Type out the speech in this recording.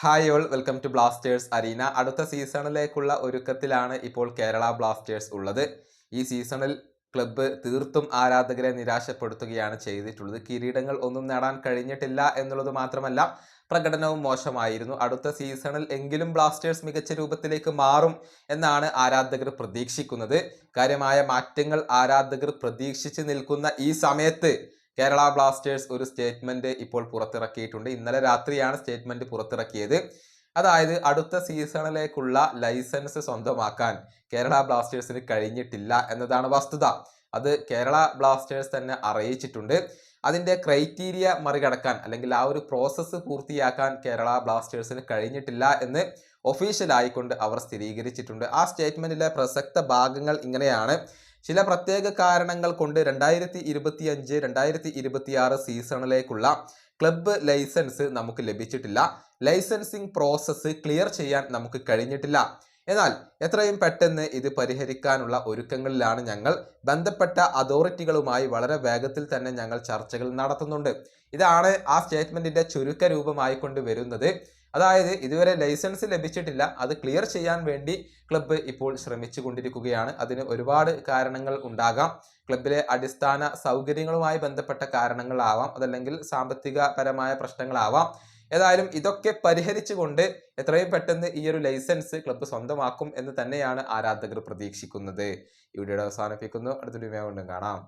Hi all welcome to Blasters arena അടുത്ത സീസണിലേക്കുള്ള ഒരുക്കത്തിലാണ് ഇപ്പോൾ കേരള ബ്ലാസ്റ്റേഴ്സ് ഉള്ളത്. ഈ സീസണിൽ ക്ലബ്ബ് തീർത്തും ആരാധകരെ നിരാശപ്പെടുത്തുകയാണ് ചെയ്തിട്ടുള്ളത്. കിരീടങ്ങൾ ഒന്നും നേടാൻ കഴിഞ്ഞിട്ടില്ല എന്നുള്ളത് മാത്രമല്ല പ്രകടനവും മോശമായിരുന്നു. അടുത്ത സീസണിൽ എങ്കിലും ബ്ലാസ്റ്റേഴ്സ് മികച്ച രൂപത്തിലേക്ക് മാറും എന്നാണ് ആരാധകർ പ്രതീക്ഷിക്കുന്നത്. കാര്യമായ മാറ്റങ്ങൾ ആരാധകർ പ്രതീക്ഷിച്ച് നിൽക്കുന്ന ഈ സമയത്ത് കേരള ബ്ലാസ്റ്റേഴ്സ് ഒരു സ്റ്റേറ്റ്മെന്റ് ഇപ്പോൾ പുറത്തിറക്കിയിട്ടുണ്ട്. ഇന്നലെ രാത്രിയാണ് സ്റ്റേറ്റ്മെന്റ് പുറത്തിറക്കിയത്. അതായത് അടുത്ത സീസണിലേക്കുള്ള ലൈസൻസ് സ്വന്തമാക്കാൻ കേരള ബ്ലാസ്റ്റേഴ്സിന് കഴിഞ്ഞിട്ടില്ല എന്നതാണ് വസ്തുത. അത് കേരള ബ്ലാസ്റ്റേഴ്സ് തന്നെ അറിയിച്ചിട്ടുണ്ട്. അതിന്റെ ക്രൈറ്റീരിയ മറികടക്കാൻ അല്ലെങ്കിൽ ആ ഒരു പ്രോസസ്സ് പൂർത്തിയാക്കാൻ കേരള ബ്ലാസ്റ്റേഴ്സിന് കഴിഞ്ഞിട്ടില്ല എന്ന് ഒഫീഷ്യലായിക്കൊണ്ട് അവർ സ്ഥിരീകരിച്ചിട്ടുണ്ട്. ആ സ്റ്റേറ്റ്മെന്റിലെ പ്രസക്ത ഭാഗങ്ങൾ ഇങ്ങനെയാണ്. ചില പ്രത്യേക കാരണങ്ങൾ കൊണ്ട് രണ്ടായിരത്തി ഇരുപത്തി അഞ്ച് രണ്ടായിരത്തി ഇരുപത്തി ആറ് സീസണിലേക്കുള്ള ക്ലബ്ബ് ലൈസൻസ് നമുക്ക് ലഭിച്ചിട്ടില്ല. ലൈസൻസിങ് പ്രോസസ്സ് ക്ലിയർ ചെയ്യാൻ നമുക്ക് കഴിഞ്ഞിട്ടില്ല. എന്നാൽ എത്രയും പെട്ടെന്ന് ഇത് പരിഹരിക്കാനുള്ള ഒരുക്കങ്ങളിലാണ് ഞങ്ങൾ. ബന്ധപ്പെട്ട അതോറിറ്റികളുമായി വളരെ വേഗത്തിൽ തന്നെ ഞങ്ങൾ ചർച്ചകൾ നടത്തുന്നുണ്ട്. ഇതാണ് ആ സ്റ്റേറ്റ്മെന്റിന്റെ ചുരുക്ക രൂപമായിക്കൊണ്ട് വരുന്നത്. അതായത് ഇതുവരെ ലൈസൻസ് ലഭിച്ചിട്ടില്ല. അത് ക്ലിയർ ചെയ്യാൻ വേണ്ടി ക്ലബ്ബ് ഇപ്പോൾ ശ്രമിച്ചു കൊണ്ടിരിക്കുകയാണ് അതിന് ഒരുപാട് കാരണങ്ങൾ ഉണ്ടാകാം. ക്ലബിലെ അടിസ്ഥാന സൗകര്യങ്ങളുമായി ബന്ധപ്പെട്ട കാരണങ്ങളാവാം. അതല്ലെങ്കിൽ സാമ്പത്തിക പരമായ പ്രശ്നങ്ങളാവാം. ഏതായാലും ഇതൊക്കെ പരിഹരിച്ചുകൊണ്ട് എത്രയും പെട്ടെന്ന് ഈ ഒരു ലൈസൻസ് ക്ലബ്ബ് സ്വന്തമാക്കും എന്ന് തന്നെയാണ് ആരാധകർ പ്രതീക്ഷിക്കുന്നത്. ഈ വീഡിയോയുടെ അവസാനിപ്പിക്കുന്നു. അടുത്തൊരു വീഡിയോ കൊണ്ടും കാണാം.